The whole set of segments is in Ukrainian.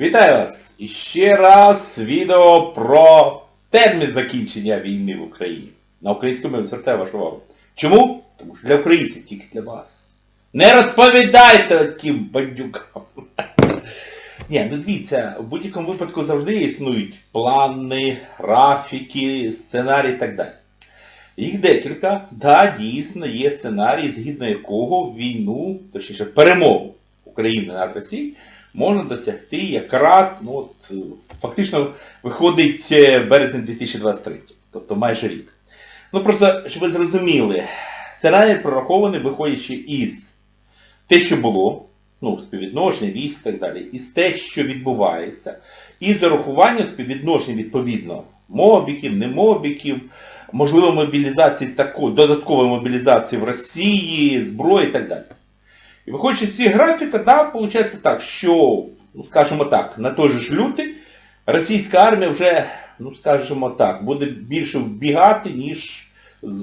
Вітаю вас! І ще раз відео про термін закінчення війни в Україні. На українському я звертаю вашу увагу. Чому? Тому що для українців, тільки для вас. Не розповідайте тим бандюкам. Ні, ну дивіться, в будь-якому випадку завжди існують плани, графіки, сценарії і так далі. Їх декілька, да, дійсно є сценарій, згідно якого війну, точніше перемогу України над Росією можна досягти якраз, ну от, е, фактично виходить е, березень 2023, тобто майже рік. Ну просто, щоб ви зрозуміли, сценарій прорахований, виходячи із те, що було, ну, співвідношення, військ і так далі, із те, що відбувається, і з урахуванням співвідношень відповідно мобіків, не мобіків, можливо мобілізації такої, додаткової мобілізації в Росії, зброї і так далі. І виходячи з цієї графіки, да, виходить так, що, ну, скажімо так, на той же ж лютий російська армія вже, ну скажімо так, буде більше вбігати, ніж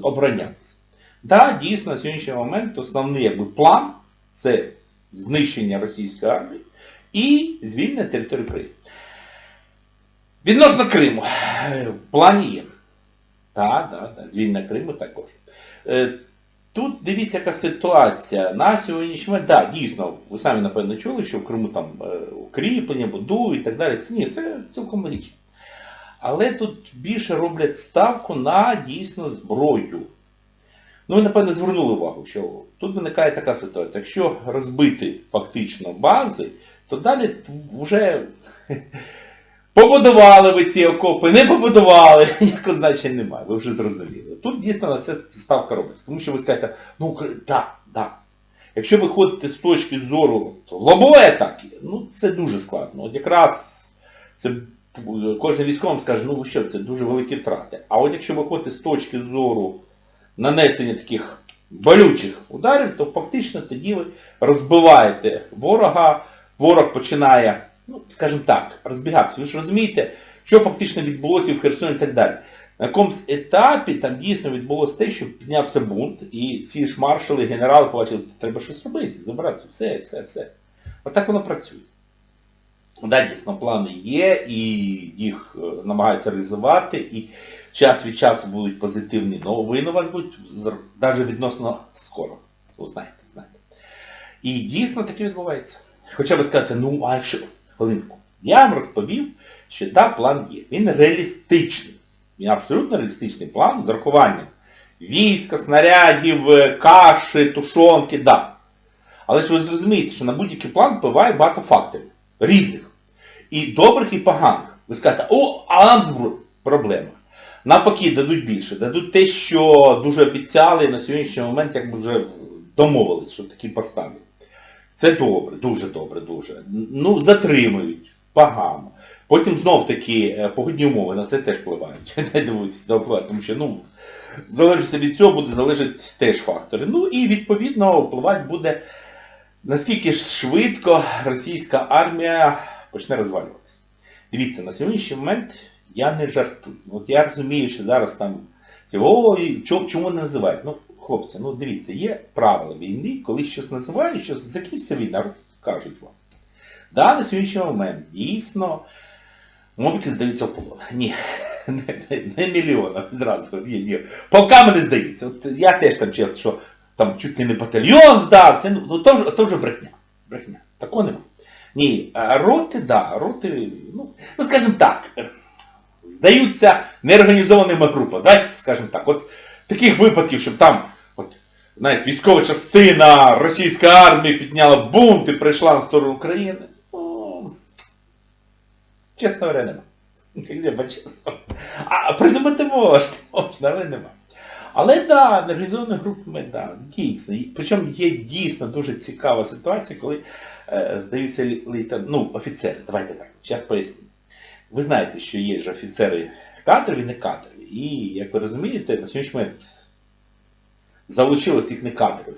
оборонятися. Да, дійсно, на сьогоднішній момент основний якби, план це знищення російської армії і звільнення території України. Відносно Криму. е, В плані є. Так, так, так, звільнення Криму також. Тут дивіться, яка ситуація. На сьогоднішній момент, так, дійсно, ви самі напевно чули, що в Криму там е, укріплення, будують і так далі. Це ні, це цілком логічно. Але тут більше роблять ставку на дійсно зброю. Ну, ви, напевно, звернули увагу, що тут виникає така ситуація. Якщо розбити фактично бази, то далі вже побудували ви ці окопи, не побудували, ніякого значення немає, ви вже зрозуміли. Тут дійсно на це ставка робиться. Тому що ви скажете, ну так, так. Якщо ви ходите з точки зору то лобової атаки, ну це дуже складно. От якраз це кожен військовий скаже, ну ви що, це дуже великі втрати. А от якщо ви ходите з точки зору нанесення таких болючих ударів, то фактично тоді ви розбиваєте ворога, ворог починає, ну, скажімо так, розбігатися. Ви ж розумієте, що фактично відбулося в Херсоні і так далі. На якомусь етапі там дійсно відбулося те, що піднявся бунт, і ці ж маршали, генерали побачили, що треба щось робити, забирати, все, все, все. Отак воно працює. Да, дійсно, плани є, і їх е, намагаються реалізувати, і час від часу будуть позитивні новини у вас будуть, навіть відносно скоро. Ви знаєте, знаєте. І дійсно таке відбувається. Хоча ви скажете, ну а якщо, хвилинку, я вам розповів, що так, план є. Він реалістичний. Він абсолютно реалістичний план з урахуванням війська, снарядів, е, каші, тушонки, да. Але ж ви зрозумієте, що на будь-який план впливає багато факторів. Різних. І добрих, і поганих. Ви скажете, о, а нам. Проблема. Навпаки, дадуть більше. Дадуть те, що дуже обіцяли на сьогоднішній момент якби вже домовились, що такі поставлять. Це добре, дуже добре, дуже. Ну, затримують, погано. Потім знов таки е, погодні умови на це теж впливають. Не не впливають, тому що, ну, залежить від цього буде залежати теж фактори. Ну і відповідно впливати буде, наскільки ж швидко російська армія почне розвалюватися. Дивіться, на сьогоднішній момент я не жартую. От я розумію, що зараз там чому, чому не називають? Ну, хлопці, ну дивіться, є правила війни, коли щось називають, що закінчиться війна, розкажуть вам. Да, на сьогоднішній момент дійсно мобіки здаються в полон. Ні, не, не, не мільйона, зразу, ні, ні. Полками не здаються. От я теж там чув, що там чуть ли не батальйон здався, ну, то, то вже брехня. Брехня. Такого нема. Ні, роти, да, роти, ну, ну скажімо так, здаються неорганізованими групами. Давайте скажімо так. От таких випадків, щоб там навіть військова частина російської армії підняла бунт і прийшла на сторону України. Ну, чесно говоря, нема. Як би чесно. А придумати можна, але нема. Але да, неорганізовані групами, да, дійсно. Причому є дійсно дуже цікава ситуація, коли е, здаються лейтен... ну, офіцери. Давайте так, зараз поясню. Ви знаєте, що є ж офіцери кадрові, не кадрові. І, як ви розумієте, на сьогоднішній момент залучили цих некадрових.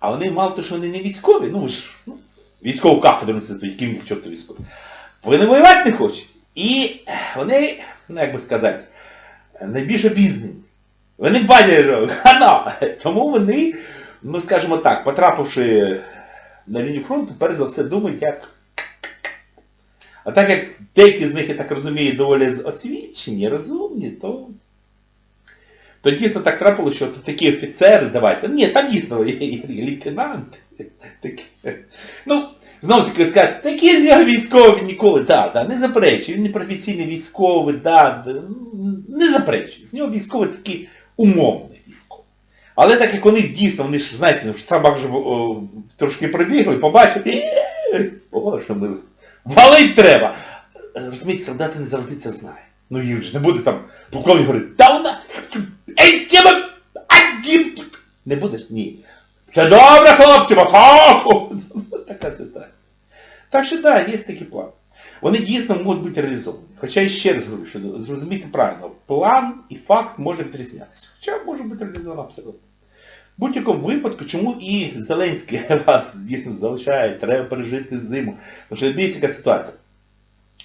А вони мало того, що вони не військові, ну ж ну, військову кафедру несуть, яким чорто військові. Вони воювати не хочуть. І вони, ну як би сказати, найбільш обізнані. Вони бачать, хана. Тому вони, ну скажімо так, потрапивши на лінію фронту, перш за все думають, як А так як деякі з них, я так розумію, доволі освічені, розумні, то... То дійсно так трапилося, що такі офіцери, давайте, ні, там дійсно. Такі. Ну, знову таки сказати, такі з його військові ніколи, да, да, не заперечую, він не професійний військовий, да, не заперечую. З нього військовий такий умовний військовий. Але так як вони дійсно, вони ж, знаєте, в штабах же трошки прибігли, побачили, «Е, боже милий, валить треба. Розумієте, солдати не завжди це знають. Ну їх ж не буде там, полковник говорить, та у нас, не будеш? Ні. Все добре, хлопці, папаху. Така ситуація. Так що так, є такі плани. Вони дійсно можуть бути реалізовані. Хоча я ще раз говорю, що зрозумійте правильно, план і факт може відрізнятися. Хоча може бути реалізовано абсолютно. В будь-якому випадку, чому і Зеленський вас дійсно залишає, треба пережити зиму. Тому що дивіться, яка ситуація.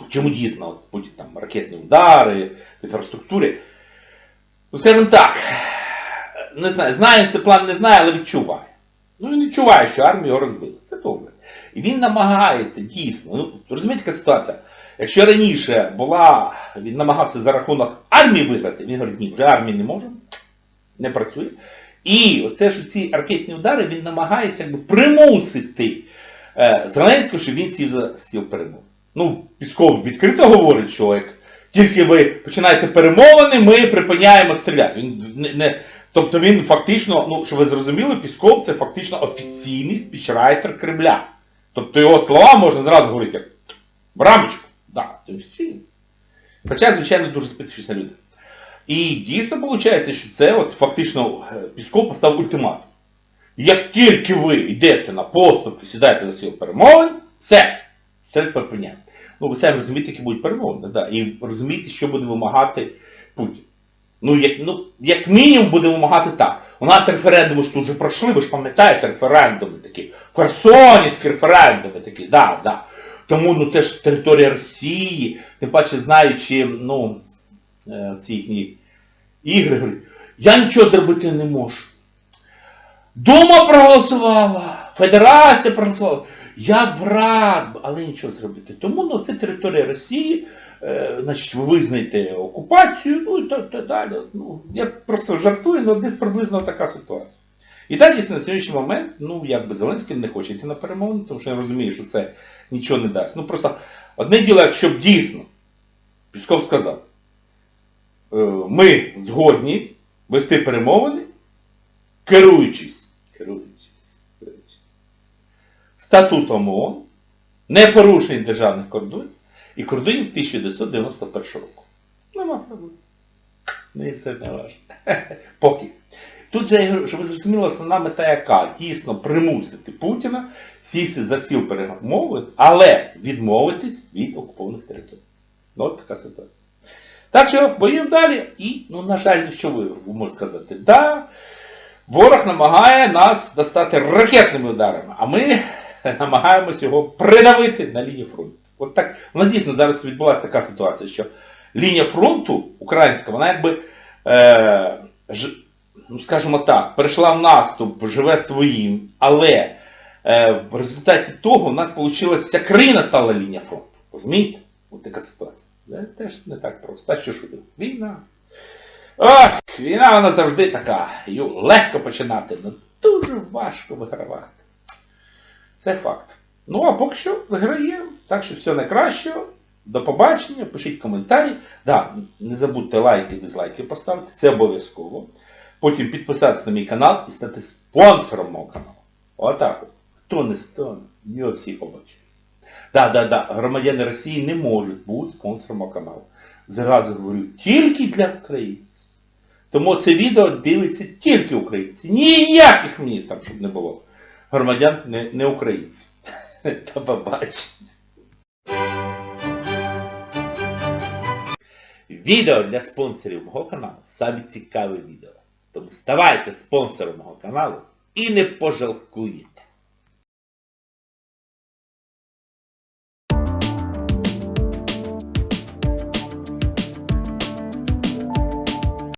Чому дійсно будуть там ракетні удари, в інфраструктурі? Ну, скажімо так, не знаю, знає це план не знає, але відчуває. Ну він відчуває, що армію розбили. Це добре. І він намагається дійсно. Ну, розумієте, яка ситуація? Якщо раніше була, він намагався за рахунок армії виграти, він говорить, ні, вже армії не може, не працює. І оце ж ці ракетні удари він намагається якби примусити е, Зеленського, щоб він сів за стіл перемов. Ну, Пісков відкрито говорить, що як тільки ви починаєте перемовини, ми припиняємо стріляти. Він не, не, тобто він фактично, ну, щоб ви зрозуміли, Пісков це фактично офіційний спічрайтер Кремля. Тобто його слова можна зразу говорити як рамочку. Да. Хоча, звичайно, дуже специфічна людина. І дійсно виходить, що це от фактично е, Пісков поставив ультиматум. Як тільки ви йдете на поступки, сідаєте за стіл перемовин, все, це припиняємо. Ну, ви самі розумієте, які будуть перемовини, да? і розумієте, що буде вимагати Путін. Ну, як, ну, як мінімум буде вимагати так. У нас референдуми ж тут вже пройшли, ви ж пам'ятаєте референдуми такі. В Херсоні такі референдуми такі, да, да. Тому ну це ж територія Росії, тим паче знаючи, ну, е, ці їхні ігри, говорить, я нічого зробити не можу. Дума проголосувала, Федерація проголосувала. Я брат, але нічого зробити. Тому ну, це територія Росії, е, значить, ви визнаєте окупацію, ну і так, так далі. Ну, я просто жартую, але десь приблизно така ситуація. І так, якщо на сьогоднішній момент, ну, якби Зеленський не хоче йти на перемовини, тому що я розумію, що це нічого не дасть. Ну просто одне діло, якщо дійсно, Пісков сказав, е, ми згодні вести перемовини, керуючись, керуючись статутом ООН, не порушень державних кордонів і кордонів 1991 року. Нема проблем. Не все не важно. Поки. Тут же, щоб ви зрозуміли, основна мета яка? Дійсно примусити Путіна сісти за стіл перемовин, але відмовитись від окупованих територій. Ну, от така ситуація. Так що, боїв далі. І, ну, на жаль, ну що ви, ви сказати? Да, ворог намагає нас достати ракетними ударами, а ми намагаємось його придавити на лінії фронту. От так, у дійсно зараз відбулася така ситуація, що лінія фронту українська, вона якби, е, ж, ну скажімо так, перейшла в наступ, живе своїм, але е, в результаті того в нас вийшло, вся країна стала лінія фронту. Розумієте? Ось така ситуація. Це теж не так просто. А що ж ви? Війна. Ох, війна вона завжди така. Її легко починати, але дуже важко вигравати. Це факт. Ну, а поки що виграємо. Так що все найкраще. До побачення, пишіть коментарі. Да, не забудьте лайки, дизлайки поставити, це обов'язково. Потім підписатися на мій канал і стати спонсором мого каналу. Отак от. Хто не стане, його всі побачать. Так, так, так, громадяни Росії не можуть бути спонсором мого каналу. Зразу говорю, тільки для українців. Тому це відео дивиться тільки українці. Ніяких мені там, щоб не було. Громадян не, не українців. Та побачення. Відео для спонсорів мого каналу саме цікаве відео. Тому ставайте спонсором мого каналу і не пожалкуєте.